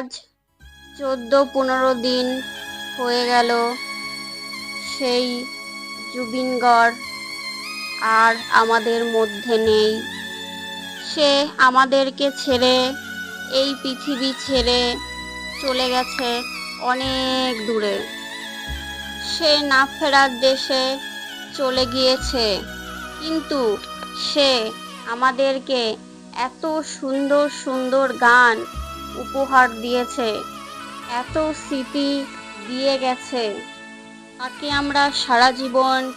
আজ চোদ্দ পনেরো দিন হয়ে গেল। সেই জুবিনগড় আর আমাদের মধ্যে নেই। সে আমাদেরকে ছেড়ে এই পৃথিবী ছেড়ে চলে গেছে অনেক দূরে। সে না ফেরার দেশে চলে গিয়েছে, কিন্তু সে আমাদেরকে এত সুন্দর সুন্দর গান উপহার দিয়েছে। এত স্মৃতি দিয়ে গেছে। তাকে আমরা সারা জীবন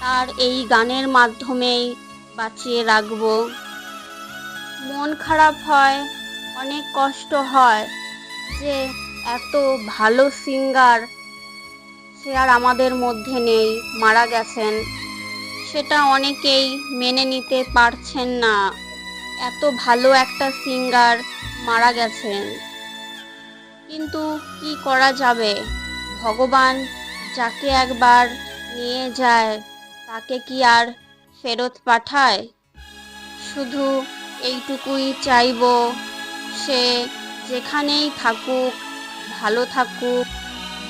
তার এই গানের মাধ্যমেই বাঁচিয়ে রাখব। মন খারাপ হয়, অনেক কষ্ট হয় যে এত ভালো সিঙ্গার সে আর আমাদের মধ্যে নেই, মারা গেছেন। সেটা অনেকেই মেনে নিতে পারছেন না। এত ভালো একটা সিঙ্গার মারা গেছেন। কিন্তু কি করা যাবে? ভগবান যাকে একবার নিয়ে যায় তাকে কি আর ফেরত পাঠায়? শুধু এইটুকুই চাইব সে যেখানেই থাকুক ভালো থাকুক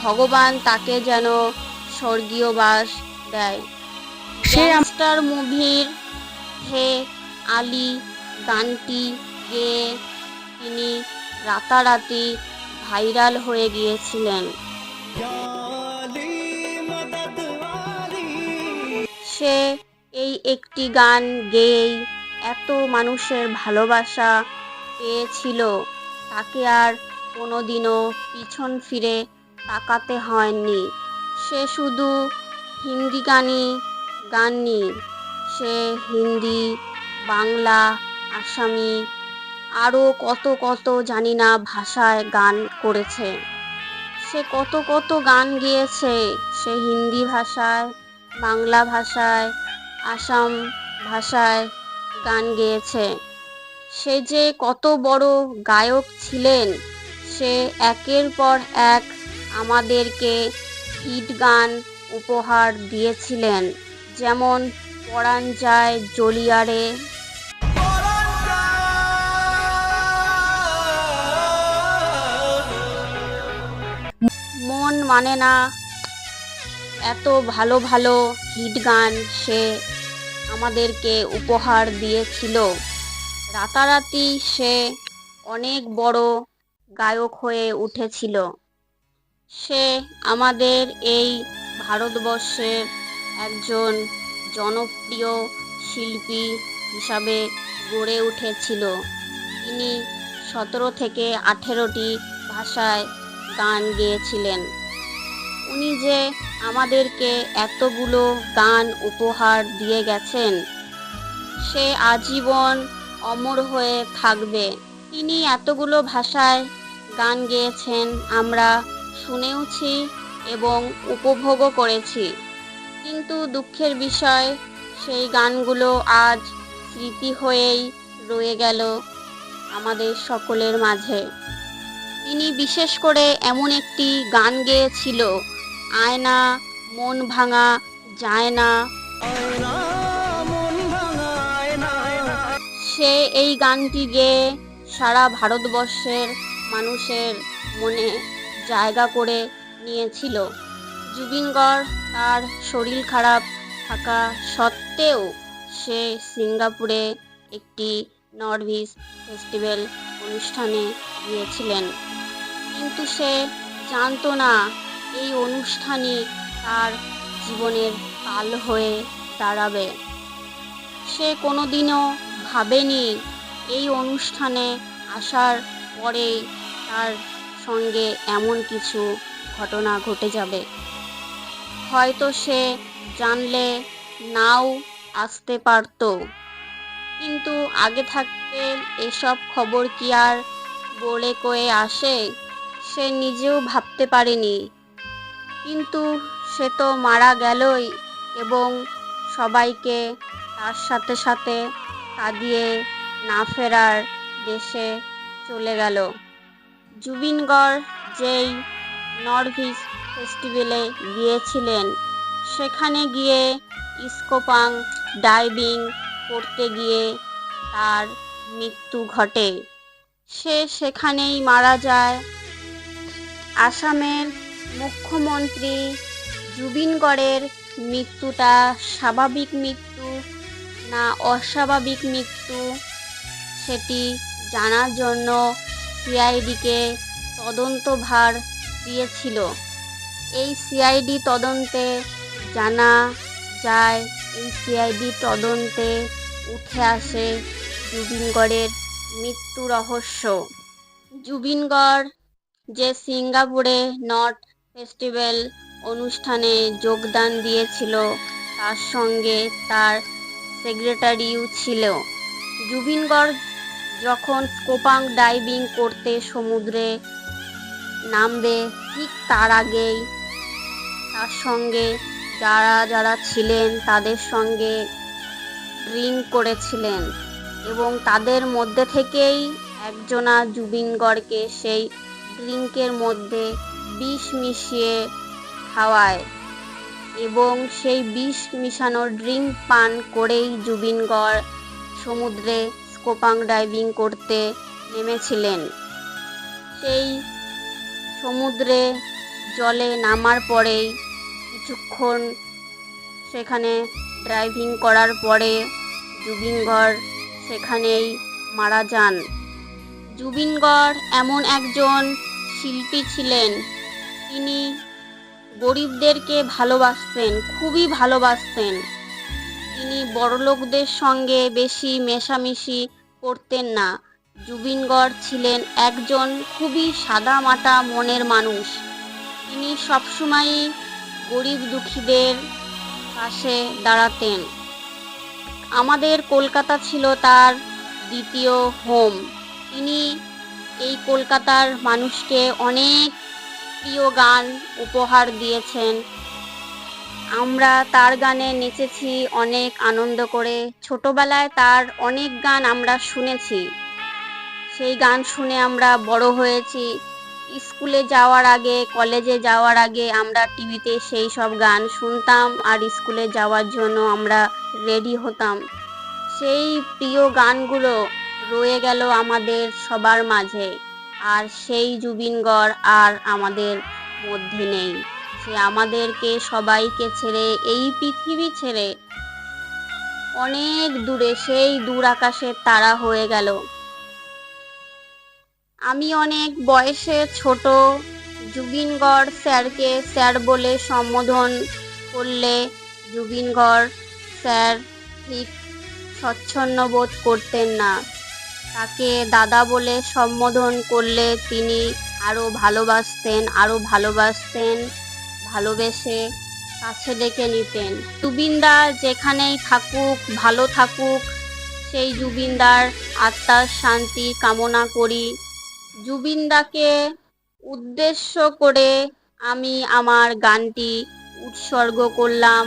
ভগবান তাকে যেন স্বর্গীয় বাস দেয়। গ্যাংস্টার মুভির হে আলী গানটি গেয়ে তিনি রাতারাতি ভাইরাল হয়ে গিয়েছিলেন। সে এই একটি গান গেয়েই এত মানুষের ভালোবাসা পেয়েছিল, তাকে আর কোনোদিনও পিছন ফিরে তাকাতে হয়নি। সে শুধু হিন্দি গানই গাননি, সে হিন্দি, বাংলা, আসামি আরও কত কত জানি না ভাষায় গান করেছে। সে কত কত গান গেয়েছে, সে হিন্দি ভাষায়, বাংলা ভাষায়, আসাম ভাষায় গান গেয়েছে। সে যে কত বড় গায়ক ছিলেন, সে একের পর এক আমাদেরকে হিট গান উপহার দিয়েছিলেন। যেমন পরাণ যায় জলিয়ারে মন মানে না। এত ভালো ভালো হিট গান সে আমাদেরকে উপহার দিয়েছিল। রাতারাতি সে অনেক বড় গায়ক হয়ে উঠেছিল। সে আমাদের এই ভারতবর্ষের একজন জনপ্রিয় শিল্পী হিসাবে গড়ে উঠেছিল। তিনি সতেরো থেকে আঠেরোটি ভাষায় গান গেয়েছিলেন। উনি যে আমাদেরকে এতগুলো গান উপহার দিয়ে গেছেন, সে আজীবন অমর হয়ে থাকবে। তিনি এতগুলো ভাষায় গান গেয়েছেন, আমরা শুনেওছি এবং উপভোগও করেছি। কিন্তু দুঃখের বিষয়, সেই গানগুলো আজ স্মৃতি হয়েই রয়ে গেল আমাদের সকলের মাঝে। তিনি বিশেষ করে এমন একটি গান গেয়েছিল আয়না মন ভাঙা যায় না। সে এই গানটি গেয়ে সারা ভারতবর্ষের মানুষের মনে জায়গা করে নিয়েছিল। জুবিন গড় তার শরীর খারাপ থাকা সত্ত্বেও সে সিঙ্গাপুরে একটি নরভিস ফেস্টিভ্যাল অনুষ্ঠানে গিয়েছিলেন। কিন্তু সে জানতো না এই অনুষ্ঠানই তার জীবনের কাল হয়ে দাঁড়াবে। সে কোনোদিনও ভাবেনি এই অনুষ্ঠানে আসার পরে তার সঙ্গে এমন কিছু ঘটনা ঘটে যাবে। হয়তো সে জানলে নাও আসতে পারতো। কিন্তু আগে থাকতে এসব খবর কি আর বলে কয়ে আসে? সে নিজেও ভাবতে পারেনি। কিন্তু সে তো মারা গেলই এবং সবাইকে তার সাথে সাথে কাঁদিয়ে না ফেরার দেশে চলে গেল। জুবিন গড় যেই নরভিস ফেস্টিভ্যালে গিয়েছিলেন, সেখানে গিয়ে ইস্কোপাং ডাইভিং করতে গিয়ে তার মৃত্যু ঘটে। সে সেখানেই মারা যায় আসামের মুখ্যমন্ত্রী জুবিন গড়ের মৃত্যুটা স্বাভাবিক মৃত্যু না অস্বাভাবিক মৃত্যু সেটি জানার জন্য সিআইডিকে তদন্তভার দিয়েছিল। এই সিআইডি তদন্তে জানা যায়, এই সিআইডি তদন্তে উঠে আসে জুবিনগড়ের মৃত্যু রহস্য। জুবিনগড় যে সিঙ্গাপুরে নট ফেস্টিভ্যাল অনুষ্ঠানে যোগদান দিয়েছিল, তার সঙ্গে তার সেক্রেটারিও ছিল জুবিনগড় যখন স্কোপাং ডাইভিং করতে সমুদ্রে নামবে, ঠিক তার আগেই তার সঙ্গে যারা যারা ছিলেন তাদের সঙ্গে ড্রিঙ্ক করেছিলেন এবং তাদের মধ্যে থেকেই একজনা জুবিনগড়কে সেই ড্রিঙ্কের মধ্যে বিষ মিশিয়ে খাওয়ায় এবং সেই বিষ মিশানো ড্রিঙ্ক পান করেই জুবিনগড় সমুদ্রে স্কোপাং ডাইভিং করতে নেমেছিলেন। সেই সমুদ্রে জলে নামার পরেই কিছুক্ষণ সেখানে ড্রাইভিং করার পরে জুবিনগড় সেখানেই মারা যান। জুবিনগড় এমন একজন শিল্পী ছিলেন। তিনি গরিবদেরকে ভালোবাসতেন, খুবই ভালোবাসতেন। তিনি বড়লোকদের সঙ্গে বেশি মেশামেশি করতেন না। জুবিনগড় ছিলেন একজন খুবই সাদামাটা মনের মানুষ। তিনি সবসময়ই গরিব দুঃখীদের পাশে দাঁড়াতেন। আমাদের কলকাতা ছিল তার দ্বিতীয় হোম তিনি এই কলকাতার মানুষকে অনেক প্রিয় গান উপহার দিয়েছেন। আমরা তার গানে নেচেছি, অনেক আনন্দ করে। ছোটবেলায় তার অনেক গান আমরা শুনেছি। সেই গান শুনে আমরা বড় হয়েছি। স্কুলে যাওয়ার আগে, কলেজে যাওয়ার আগে আমরা টিভিতে সেই সব গান শুনতাম আর স্কুলে যাওয়ার জন্য আমরা রেডি হতাম। সেই প্রিয় গানগুলো রয়ে গেল আমাদের সবার মাঝে, আর সেই জুবিনগড় আর আমাদের মধ্যে নেই। সে আমাদেরকে সবাইকে ছেড়ে এই পৃথিবী ছেড়ে অনেক দূরে, সেই দূর আকাশের তারা হয়ে গেল। আমি অনেক বয়সে ছোট, জুবিনগড় স্যারকে স্যার বলে সম্বোধন করলে জুবিনগড় স্যার ঠিক স্বচ্ছন্ন বোধ করতেন না। তাকে দাদা বলে সম্বোধন করলে তিনি আরও ভালোবাসতেন আরও ভালোবাসতেন, ভালোবেসে কাছে ডেকে নিতেন। জুবিনদা যেখানেই থাকুক, ভালো থাকুক, সেই জুবিনদার আত্মার শান্তি কামনা করি। জুবিনদাকে উদ্দেশ্য করে আমি আমার গানটি উৎসর্গ করলাম।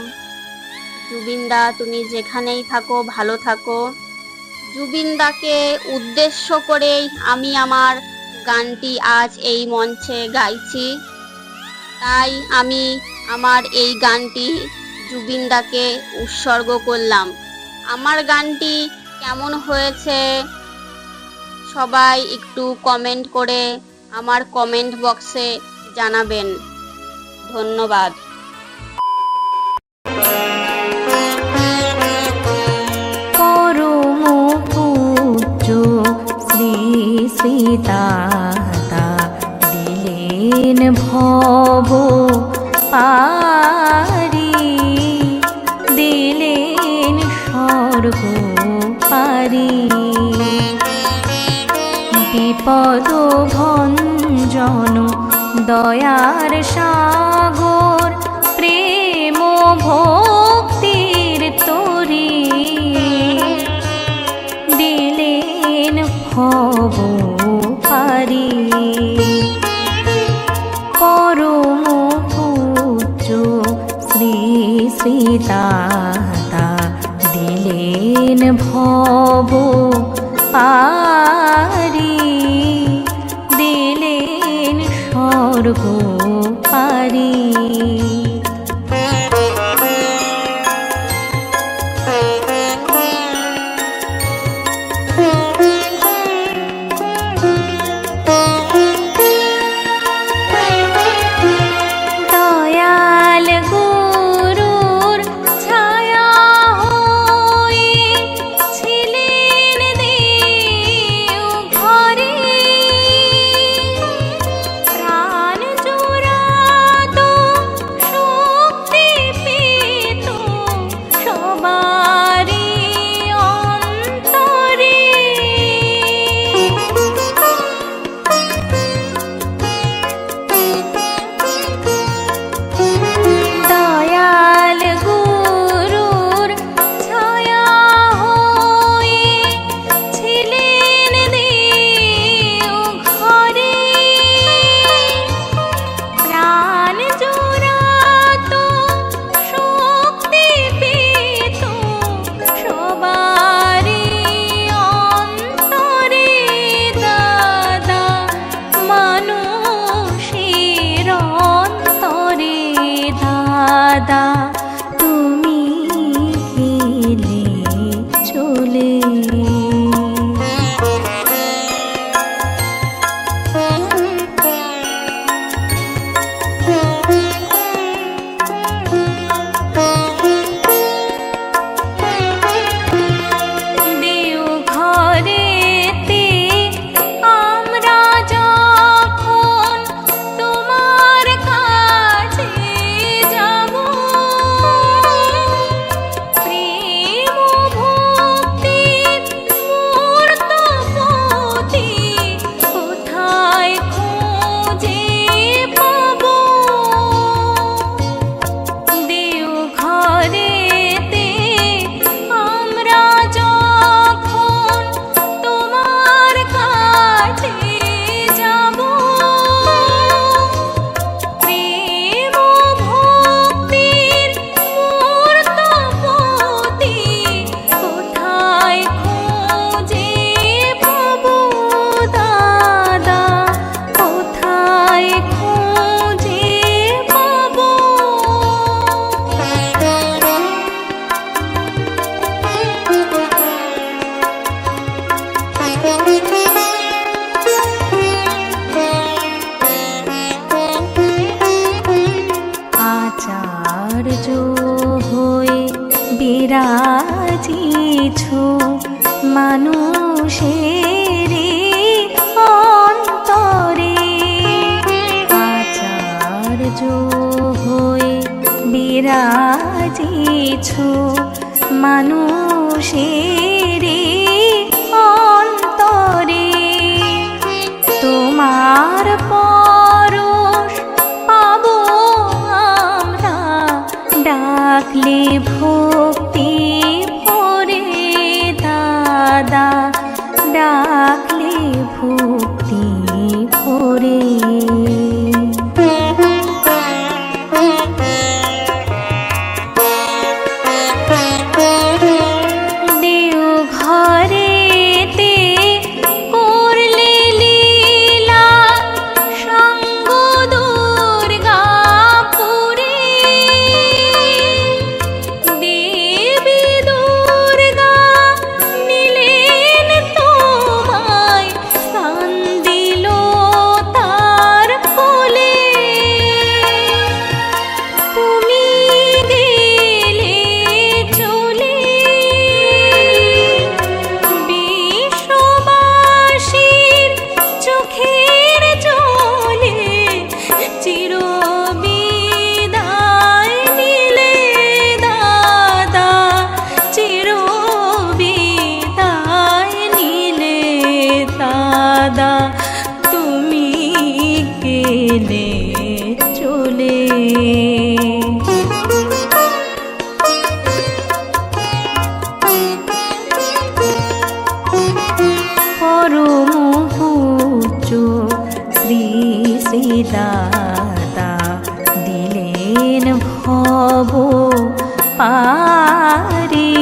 জুবিনদা, তুমি যেখানেই থাকো, ভালো থাকো। জুবিনদাকে উদ্দেশ্য করেই আমি আমার গানটি আজ এই মঞ্চে গাইছি। তাই আমি আমার এই গানটি জুবিনদাকে উৎসর্গ করলাম। আমার গানটি কেমন হয়েছে? সবাই একটু কমেন্ট করে আমার কমেন্ট বক্সে জানাবেন। ধন্যবাদ। সীতাতা দিলেন ভব পারি, দিলেন স্বর্গ পারি। বিপদ ভঞ্জন, দয়ার সাগর, প্রেম ভক্তির তরি। দিলেন ভব পারি বিরাজিছো মানুষের অন্তরে। আচার্য হয়ে বিরাজিছো মানুষের থাকলে ভক্তি ভরে দাদা ডাকলে ভক্তি দিলেন ভব পারি।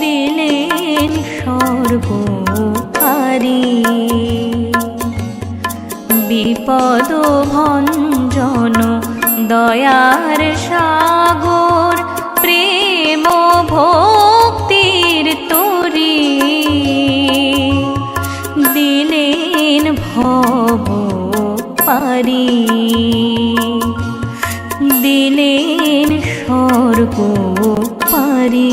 দিলেন সর্ব পারি বিপদ ভঞ্জন দয়ার সাগর, প্রেম ভক্তির তরি। দিলেন ভব পারি। দিলেন স্বর্গ পারি।